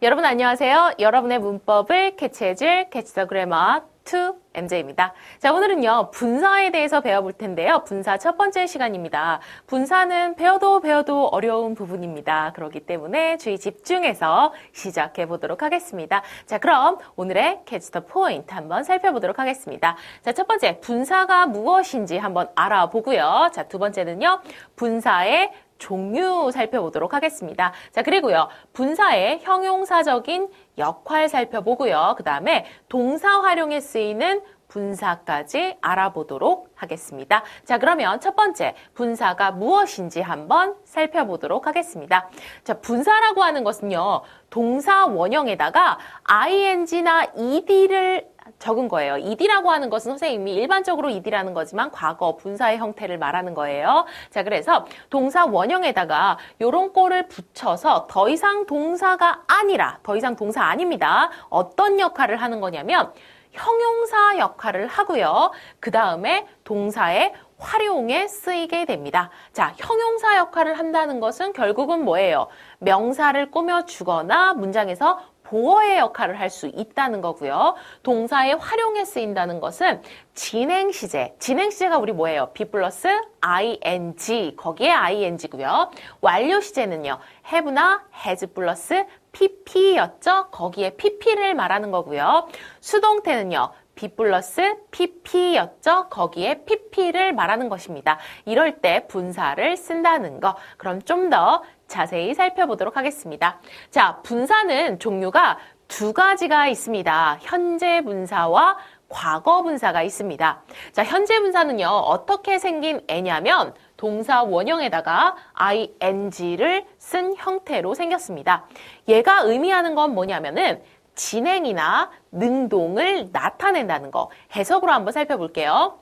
여러분 안녕하세요. 여러분의 문법을 캐치해줄 캐치 더 그래머 2 MJ입니다. 자, 오늘은요, 분사에 대해서 배워볼 텐데요. 분사 첫 번째 시간입니다. 분사는 배워도 배워도 어려운 부분입니다. 그렇기 때문에 주의 집중해서 시작해 보도록 하겠습니다. 자, 그럼 오늘의 캐치 더 포인트 한번 살펴보도록 하겠습니다. 자, 첫 번째, 분사가 무엇인지 한번 알아보고요. 자, 두 번째는요, 분사의 종류 살펴보도록 하겠습니다. 자, 그리고요. 분사의 형용사적인 역할 살펴보고요. 그 다음에 동사 활용에 쓰이는 분사까지 알아보도록 하겠습니다. 자, 그러면 첫 번째, 분사가 무엇인지 한번 살펴보도록 하겠습니다. 자, 분사라고 하는 것은요, 동사 원형에다가 ing나 ed를 적은 거예요. ed라고 하는 것은 선생님이 일반적으로 ed라는 거지만 과거 분사의 형태를 말하는 거예요. 자, 그래서 동사 원형에다가 요런 꼴을 붙여서 더 이상 동사가 아니라 더 이상 동사 아닙니다. 어떤 역할을 하는 거냐면 형용사 역할을 하고요. 그 다음에 동사의 활용에 쓰이게 됩니다. 자, 형용사 역할을 한다는 것은 결국은 뭐예요? 명사를 꾸며주거나 문장에서 보어의 역할을 할 수 있다는 거고요. 동사의 활용에 쓰인다는 것은 진행 시제. 진행 시제가 우리 뭐예요? be 플러스 ing. 거기에 ing고요. 완료 시제는요. have나 has 플러스 pp였죠? 거기에 pp를 말하는 거고요. 수동태는요. Be 플러스 pp였죠? 거기에 pp를 말하는 것입니다. 이럴 때 분사를 쓴다는 거. 그럼 좀 더 자세히 살펴보도록 하겠습니다. 자, 분사는 종류가 두 가지가 있습니다. 현재 분사와 과거 분사가 있습니다. 자, 현재 분사는요, 어떻게 생긴 애냐면, 동사 원형에다가 ing를 쓴 형태로 생겼습니다. 얘가 의미하는 건 뭐냐면은, 진행이나 능동을 나타낸다는 거. 해석으로 한번 살펴볼게요.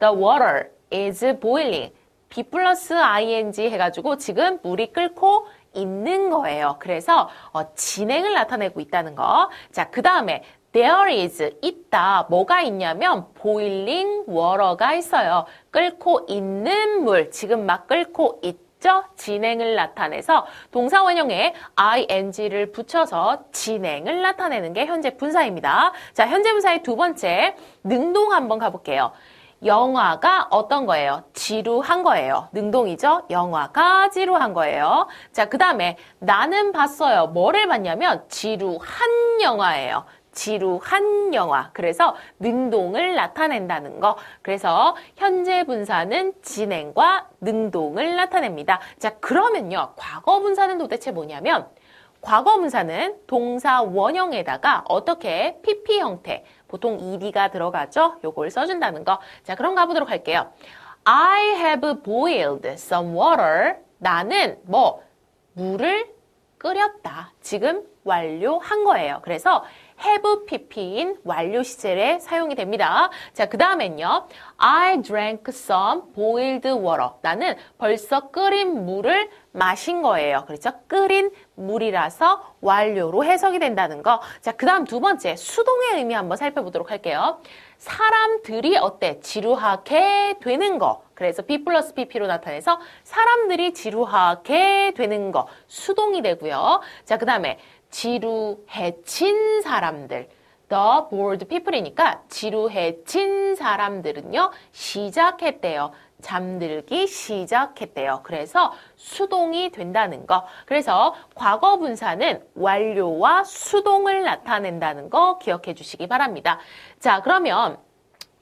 The water is boiling. B 플러스 ing 해가지고 지금 물이 끓고 있는 거예요. 그래서 어, 진행을 나타내고 있다는 거. 자, 그 다음에 there is 있다. 뭐가 있냐면 boiling water가 있어요. 끓고 있는 물. 지금 막 끓고 있 죠? 진행을 나타내서 동사 원형에 ing를 붙여서 진행을 나타내는 게 현재 분사입니다. 자, 현재 분사의 두 번째 능동 한번 가볼게요. 영화가 어떤 거예요? 지루한 거예요. 능동이죠? 영화가 지루한 거예요. 자, 그 다음에 나는 봤어요. 뭐를 봤냐면 지루한 영화예요. 지루한 영화. 그래서 능동을 나타낸다는 거. 그래서 현재 분사는 진행과 능동을 나타냅니다. 자, 그러면요. 과거 분사는 도대체 뭐냐면 과거 분사는 동사 원형에다가 어떻게 PP 형태, 보통 ed가 들어가죠? 요걸 써준다는 거. 자, 그럼 가보도록 할게요. I have boiled some water. 나는 뭐 물을 끓였다. 지금 완료한 거예요. 그래서 have pp인 완료 시제에 사용이 됩니다. 자, 그 다음엔요. I drank some boiled water. 나는 벌써 끓인 물을 마신 거예요. 그렇죠? 끓인 물이라서 완료로 해석이 된다는 거. 자, 그 다음 두 번째, 수동의 의미 한번 살펴보도록 할게요. 사람들이 어때? 지루하게 되는 거. 그래서 B 플러스 PP로 나타내서 사람들이 지루하게 되는 거. 수동이 되고요. 자, 그 다음에 지루해진 사람들. The bored people이니까 지루해진 사람들은요, 시작했대요. 잠들기 시작했대요. 그래서 수동이 된다는 거. 그래서 과거 분사는 완료와 수동을 나타낸다는 거 기억해 주시기 바랍니다. 자, 그러면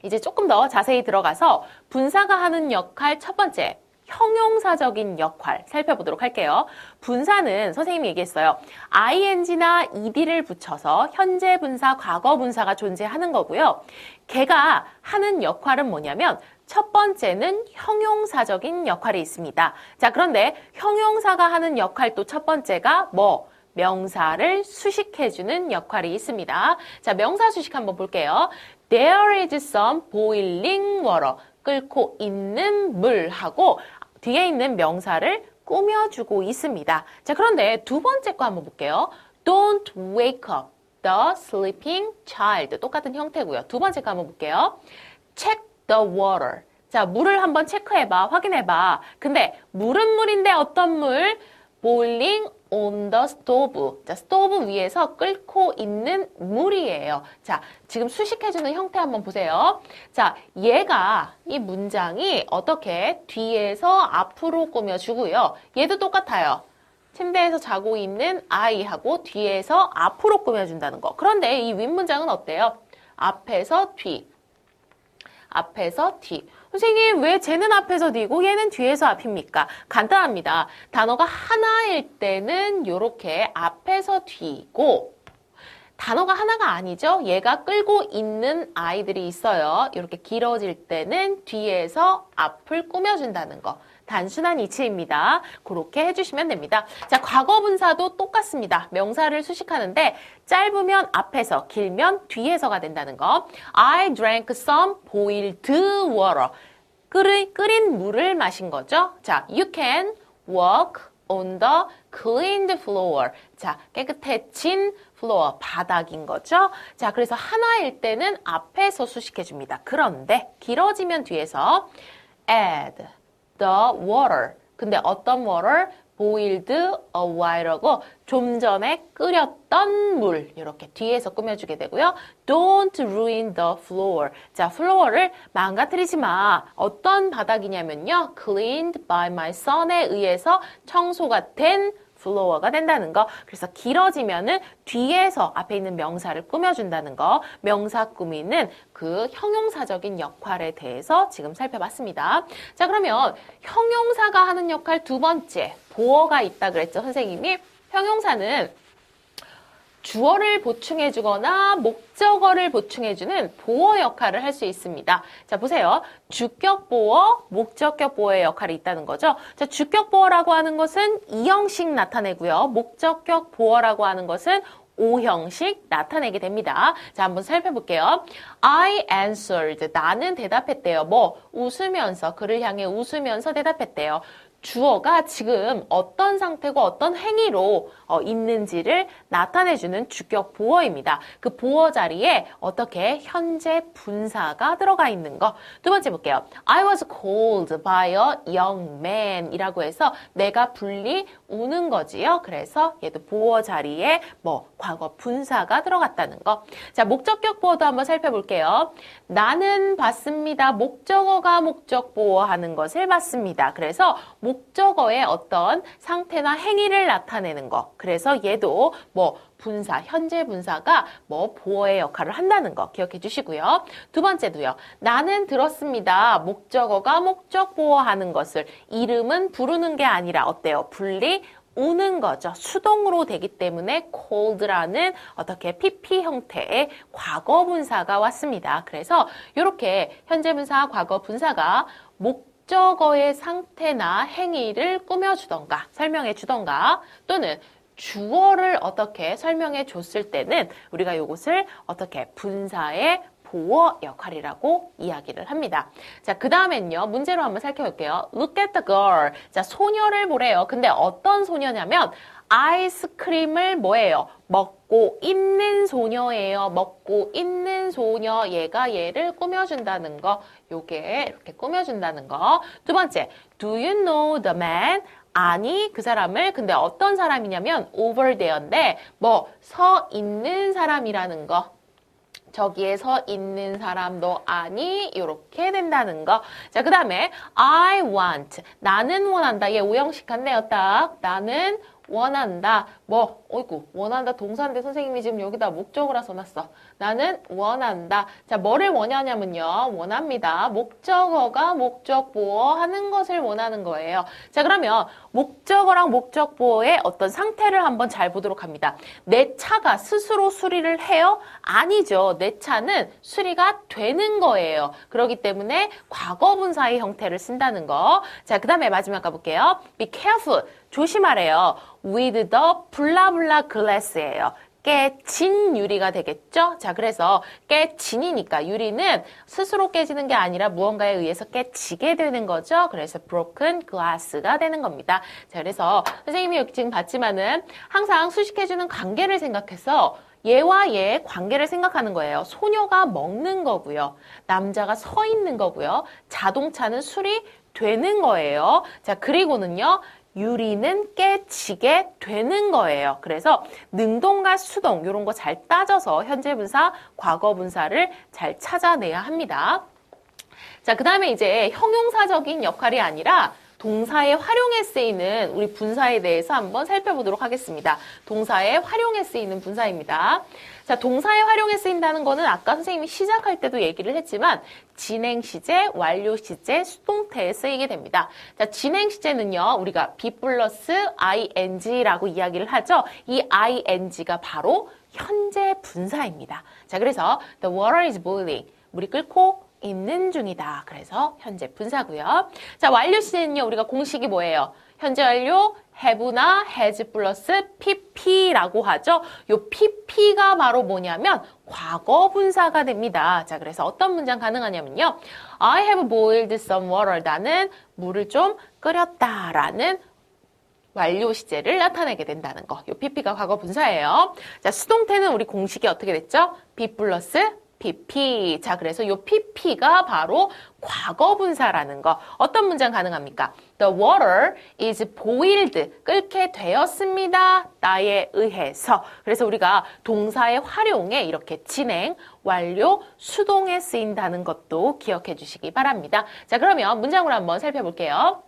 이제 조금 더 자세히 들어가서 분사가 하는 역할 첫 번째. 형용사적인 역할 살펴보도록 할게요. 분사는 선생님이 얘기했어요. ing나 ed를 붙여서 현재 분사, 과거 분사가 존재하는 거고요. 걔가 하는 역할은 뭐냐면 첫 번째는 형용사적인 역할이 있습니다. 자, 그런데 형용사가 하는 역할 또 첫 번째가 뭐? 명사를 수식해주는 역할이 있습니다. 자, 명사 수식 한번 볼게요. There is some boiling water. 끓고 있는 물하고 뒤에 있는 명사를 꾸며주고 있습니다. 자, 그런데 두 번째 거 한번 볼게요. Don't wake up the sleeping child. 똑같은 형태고요. 두 번째 거 한번 볼게요. Check the water. 자, 물을 한번 체크해봐, 확인해봐. 근데 물은 물인데 어떤 물? boiling on the stove. 자, 스토브 위에서 끓고 있는 물이에요. 자, 지금 수식해주는 형태 한번 보세요. 자, 얘가, 이 문장이 어떻게 뒤에서 앞으로 꾸며주고요. 얘도 똑같아요. 침대에서 자고 있는 아이하고 뒤에서 앞으로 꾸며준다는 거. 그런데 이 윗문장은 어때요? 앞에서 뒤. 앞에서 뒤. 선생님, 왜 쟤는 앞에서 뒤고 얘는 뒤에서 앞입니까? 간단합니다. 단어가 하나일 때는 이렇게 앞에서 뒤고, 단어가 하나가 아니죠. 얘가 끌고 있는 아이들이 있어요. 이렇게 길어질 때는 뒤에서 앞을 꾸며준다는 거. 단순한 이치입니다. 그렇게 해주시면 됩니다. 자, 과거 분사도 똑같습니다. 명사를 수식하는데 짧으면 앞에서, 길면 뒤에서가 된다는 거. I drank some boiled water. 끓인, 끓인 물을 마신 거죠. 자, you can walk on the cleaned floor. 자, 깨끗해진 floor, 바닥인 거죠. 자, 그래서 하나일 때는 앞에서 수식해 줍니다. 그런데 길어지면 뒤에서 add the water. 근데 어떤 water? boiled a while하고 좀 전에 끓였던 물 이렇게 뒤에서 꾸며주게 되고요. Don't ruin the floor. 자, floor를 망가뜨리지 마. 어떤 바닥이냐면요. Cleaned by my son에 의해서 청소가 된 플로어가 된다는 거. 그래서 길어지면은 뒤에서 앞에 있는 명사를 꾸며준다는 거. 명사 꾸미는 그 형용사적인 역할에 대해서 지금 살펴봤습니다. 자, 그러면 형용사가 하는 역할 두 번째. 보어가 있다 그랬죠, 선생님이. 형용사는 주어를 보충해주거나 목적어를 보충해주는 보어 역할을 할 수 있습니다. 자, 보세요. 주격 보어, 목적격 보어의 역할이 있다는 거죠. 자, 주격 보어라고 하는 것은 이형식 나타내고요. 목적격 보어라고 하는 것은 오형식 나타내게 됩니다. 자, 한번 살펴볼게요. I answered. 나는 대답했대요. 뭐, 웃으면서, 그를 향해 웃으면서 대답했대요. 주어가 지금 어떤 상태고 어떤 행위로 어, 있는지를 나타내주는 주격 보어입니다. 그 보어 자리에 어떻게 현재 분사가 들어가 있는 거. 두 번째 볼게요. I was called by a young man 이라고 해서 내가 분리 우는 거지요. 그래서 얘도 보어 자리에 뭐 과거 분사가 들어갔다는 거. 자, 목적격 보어도 한번 살펴볼게요. 나는 봤습니다. 목적어가 목적 보어 하는 것을 봤습니다. 그래서 목적어의 어떤 상태나 행위를 나타내는 거. 그래서 얘도 뭐 분사, 현재 분사가 뭐 보어의 역할을 한다는 거 기억해 주시고요. 두 번째도요. 나는 들었습니다. 목적어가 목적 보어하는 것을 이름은 부르는 게 아니라 어때요? 분리 우는 거죠. 수동으로 되기 때문에 cold라는 어떻게 PP 형태의 과거 분사가 왔습니다. 그래서 이렇게 현재 분사, 과거 분사가 목 적어의 상태나 행위를 꾸며주던가 설명해 주던가 또는 주어를 어떻게 설명해 줬을 때는 우리가 이것을 어떻게 분사의 보어 역할이라고 이야기를 합니다. 자, 그 다음엔요. 문제로 한번 살펴볼게요. Look at the girl. 자, 소녀를 보래요. 근데 어떤 소녀냐면 아이스크림을 뭐예요? 먹 고 있는 소녀예요. 먹고 있는 소녀. 얘가 얘를 꾸며준다는 거. 요게 이렇게 꾸며준다는 거. 두 번째, Do you know the man? 아니 그 사람을 근데 어떤 사람이냐면 over there인데 뭐 서 있는 사람이라는 거 저기에 서 있는 사람도 아니 이렇게 된다는 거. 자, 그 다음에 I want 나는 원한다. 얘 오형식한데요. 딱 나는 원한다. 뭐, 어이구, 원한다 동사인데 선생님이 지금 여기다 목적어라 써놨어. 나는 원한다. 자, 뭐를 원하냐면요. 원합니다. 목적어가 목적 보어 하는 것을 원하는 거예요. 자, 그러면 목적어랑 목적 보어의 어떤 상태를 한번 잘 보도록 합니다. 내 차가 스스로 수리를 해요? 아니죠. 내 차는 수리가 되는 거예요. 그렇기 때문에 과거 분사의 형태를 쓴다는 거. 자, 그 다음에 마지막 가볼게요. Be careful. 조심하래요. With the 블라블라 glass예요. 깨진 유리가 되겠죠? 자, 그래서 깨진이니까 유리는 스스로 깨지는 게 아니라 무언가에 의해서 깨지게 되는 거죠. 그래서 broken glass가 되는 겁니다. 자, 그래서 선생님이 여기 지금 봤지만은 항상 수식해주는 관계를 생각해서 얘와 얘의 관계를 생각하는 거예요. 소녀가 먹는 거고요. 남자가 서 있는 거고요. 자동차는 술이 되는 거예요. 자, 그리고는요. 유리는 깨지게 되는 거예요. 그래서 능동과 수동 이런 거 잘 따져서 현재 분사, 과거 분사를 잘 찾아내야 합니다. 자, 그 다음에 이제 형용사적인 역할이 아니라 동사의 활용에 쓰이는 우리 분사에 대해서 한번 살펴보도록 하겠습니다. 동사의 활용에 쓰이는 분사입니다. 자, 동사의 활용에 쓰인다는 거는 아까 선생님이 시작할 때도 얘기를 했지만 진행 시제, 완료 시제, 수동태에 쓰이게 됩니다. 자, 진행 시제는요, 우리가 be 플러스 ing라고 이야기를 하죠. 이 ing가 바로 현재 분사입니다. 자, 그래서 the water is boiling. 물이 끓고 있는 중이다. 그래서 현재 분사고요. 자, 완료 시제는요. 우리가 공식이 뭐예요? 현재 완료 have나 has 플러스 pp라고 하죠. 요 pp가 바로 뭐냐면 과거 분사가 됩니다. 자, 그래서 어떤 문장 가능하냐면요. I have boiled some water. 나는 물을 좀 끓였다라는 완료 시제를 나타내게 된다는 거. 요 pp가 과거 분사예요. 자, 수동태는 우리 공식이 어떻게 됐죠? be 플러스 pp. 자, 그래서 요 pp가 바로 과거 분사라는 거. 어떤 문장 가능합니까? The water is boiled. 끓게 되었습니다. 나에 의해서. 그래서 우리가 동사의 활용에 이렇게 진행, 완료, 수동에 쓰인다는 것도 기억해 주시기 바랍니다. 자, 그러면 문장으로 한번 살펴볼게요.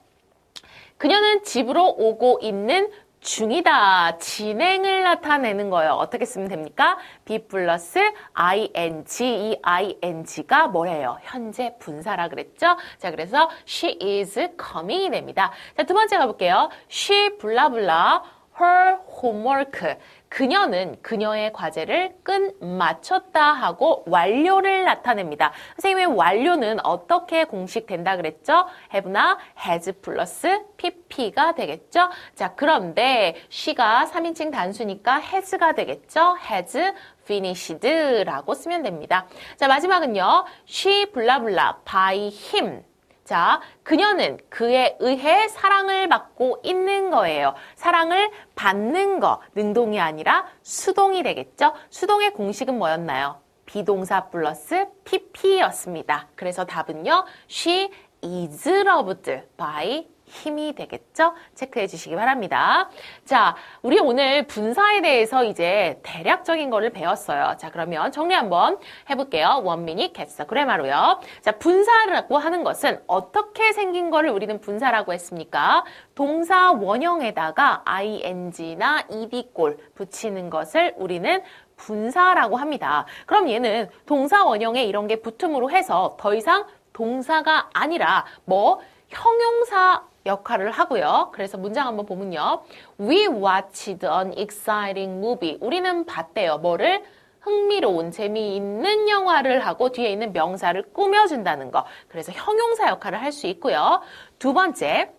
그녀는 집으로 오고 있는 중이다. 진행을 나타내는 거예요. 어떻게 쓰면 됩니까? be 플러스 ing. 이 ing가 뭐예요? 현재 분사라 그랬죠? 자, 그래서 she is coming이 됩니다. 자, 두 번째 가볼게요. she 블라블라 her homework. 그녀는 그녀의 과제를 끈 마쳤다 하고 완료를 나타냅니다. 선생님의 완료는 어떻게 공식된다 그랬죠? have나 has 플러스 pp가 되겠죠? 자, 그런데 she가 3인칭 단수니까 has가 되겠죠? has finished라고 쓰면 됩니다. 자, 마지막은요. she 블라블라 by him. 자, 그녀는 그에 의해 사랑을 받고 있는 거예요. 사랑을 받는 거, 능동이 아니라 수동이 되겠죠? 수동의 공식은 뭐였나요? 비동사 플러스 pp였습니다. 그래서 답은요, she is loved by 힘이 되겠죠? 체크해 주시기 바랍니다. 자, 우리 오늘 분사에 대해서 이제 대략적인 거를 배웠어요. 자, 그러면 정리 한번 해볼게요. 원미니 캡사 그래마로요. 자, 분사라고 하는 것은 어떻게 생긴 거를 우리는 분사라고 했습니까? 동사 원형에다가 ing나 ed골 붙이는 것을 우리는 분사라고 합니다. 그럼 얘는 동사 원형에 이런 게 붙음으로 해서 더 이상 동사가 아니라 뭐 형용사 역할을 하고요. 그래서 문장 한번 보면요. We watched an exciting movie. 우리는 봤대요. 뭐를? 흥미로운, 재미있는 영화를 하고 뒤에 있는 명사를 꾸며준다는 거. 그래서 형용사 역할을 할 수 있고요. 두 번째,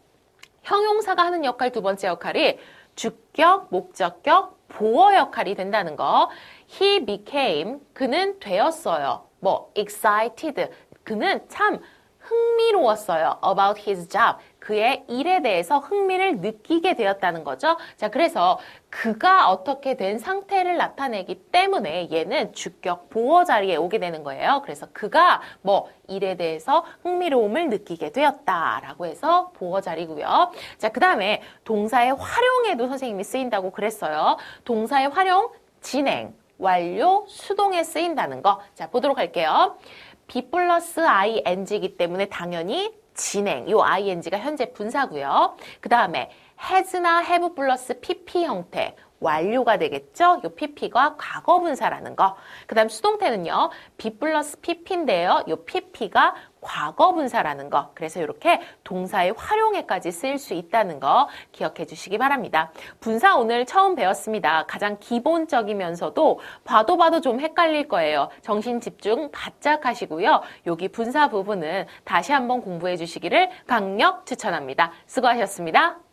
형용사가 하는 역할 두 번째 역할이 주격, 목적격, 보어 역할이 된다는 거. He became, 그는 되었어요. 뭐, excited, 그는 참 흥미로웠어요. about his job. 그의 일에 대해서 흥미를 느끼게 되었다는 거죠. 자, 그래서 그가 어떻게 된 상태를 나타내기 때문에 얘는 주격 보호 자리에 오게 되는 거예요. 그래서 그가 뭐 일에 대해서 흥미로움을 느끼게 되었다라고 해서 보호 자리고요. 자, 그다음에 동사의 활용에도 선생님이 쓰인다고 그랬어요. 동사의 활용 진행, 완료, 수동에 쓰인다는 거. 자, 보도록 할게요. be 플러스 ing이기 때문에 당연히 진행, 이 ing가 현재 분사고요. 그 다음에 has나 have 플러스 pp 형태, 완료가 되겠죠? 이 pp가 과거 분사라는 거. 그 다음 수동태는요. be 플러스 pp인데요. 이 pp가 과거 분사라는 거. 그래서 이렇게 동사의 활용에까지 쓰일 수 있다는 거 기억해 주시기 바랍니다. 분사 오늘 처음 배웠습니다. 가장 기본적이면서도 봐도 봐도 좀 헷갈릴 거예요. 정신 집중 바짝 하시고요. 여기 분사 부분은 다시 한번 공부해 주시기를 강력 추천합니다. 수고하셨습니다.